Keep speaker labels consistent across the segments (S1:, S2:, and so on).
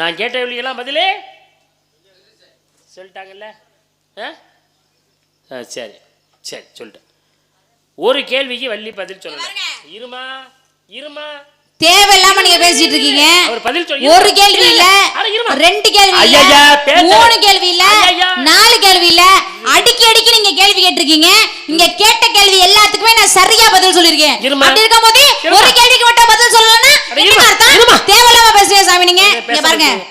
S1: நான் கேட்ட கேள்விக்கெல்லாம் பதிலே? சொல்லிட்டாங்கல்ல. ஆ? ஆ சரி. சரி சொல்லிட்டேன். ஒரு கேள்விக்கு வள்ளி பதில் சொல்லலாம் இருமா? இருமா?
S2: தேவையில்லாம நீங்க பேசிட்டு இருக்கீங்க. ஒரு கேள்வி இல்ல. ரெண்டு கேள்வி இல்ல. மூணு கேள்வி இல்ல. நாலு கேள்வி இல்ல. அடிக்கி அடிக்கி நீங்க கேள்வி கேட்டிருக்கீங்க. நீங்க கேட்ட கேள்வி எல்லாத்துக்குமே நான் சரியா பதில் சொல்லிருக்கேன். அப்படி இருக்கும்போது. ஒரு கேள்விக்கு மட்டும் பதில் சொல்லலன்னா
S1: அட,
S2: என்ன
S1: இருமா.
S2: அர்த்தம்
S1: இருமா.
S2: தேவையில்லாம பேசுறீங்க சாமி நீங்க இங்க பாருங்க.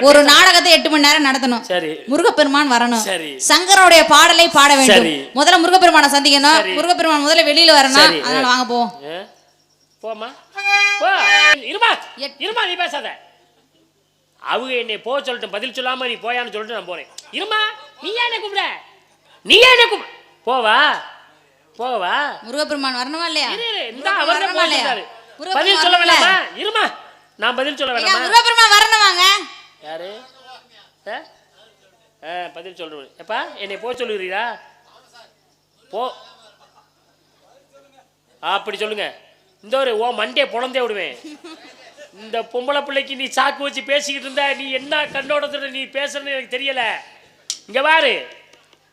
S1: ஒரு
S2: நாடகத்தை எட்டு மணி நேரம் நடத்தணும். முருகப்பெருமான் வரணும்.
S1: சரி.
S2: சங்கரோடைய பாடலை பாட வேண்டும். முதல்ல முருகப்பெருமானை சந்திக்கணும். முருகப்பெருமான் முதல்ல வெளியில வரணும். அதனால வாங்க போவோம்.
S1: போ. இருமா.
S2: எட்-
S1: இருமா நீ பேசாத. அவங்க என்னை போக சொல்லிட்டு பதில் சொல்லாம நீ போயான்னு சொல்லிட்டு நான் போறேன். இருமா நீ என்ன கூப்பிட? நீ என்ன கூப்பிட? போவா. போவா.
S2: முருகப்பெருமான் வரணுமா இல்லையா?
S1: இந்த அவர் பதில் சொல்ல? வேணாமா இருமா. நான் பதில் சொல்ல வேணாமா?
S2: வாங்க.
S1: யாரு? ஆ? பதில் சொல்றேன் எப்பா என்னை போக சொல்லுகிறீரா? போ. அப்படி சொல்லுங்க. இந்த ஒரு ஓ மண்டே புலந்தே விடுவேன். இந்த பொம்பளை பிள்ளைக்கு நீ சாக்கு வச்சு பேசிக்கிட்டு இருந்தா நீ என்ன கண்ணோடத்தோட நீ பேசுறன்னு எனக்கு தெரியல. இங்க பாரு.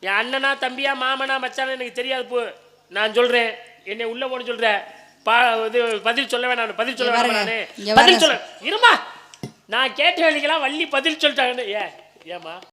S1: என் அண்ணனா தம்பியா மாமனா மச்சானா எனக்கு தெரியாது போ. நான் சொல்றேன். என்னை உள்ள போன சொல்ற. பா இது பதில் சொல்ல வேணாம் பதில் சொல்ல வேணாம் பதில். சொல்ல இருமா நான் கேட்ட வேலைக்கெல்லாம் வள்ளி பதில் சொல்லிட்டாங்கன்னு. ஏ ஏமா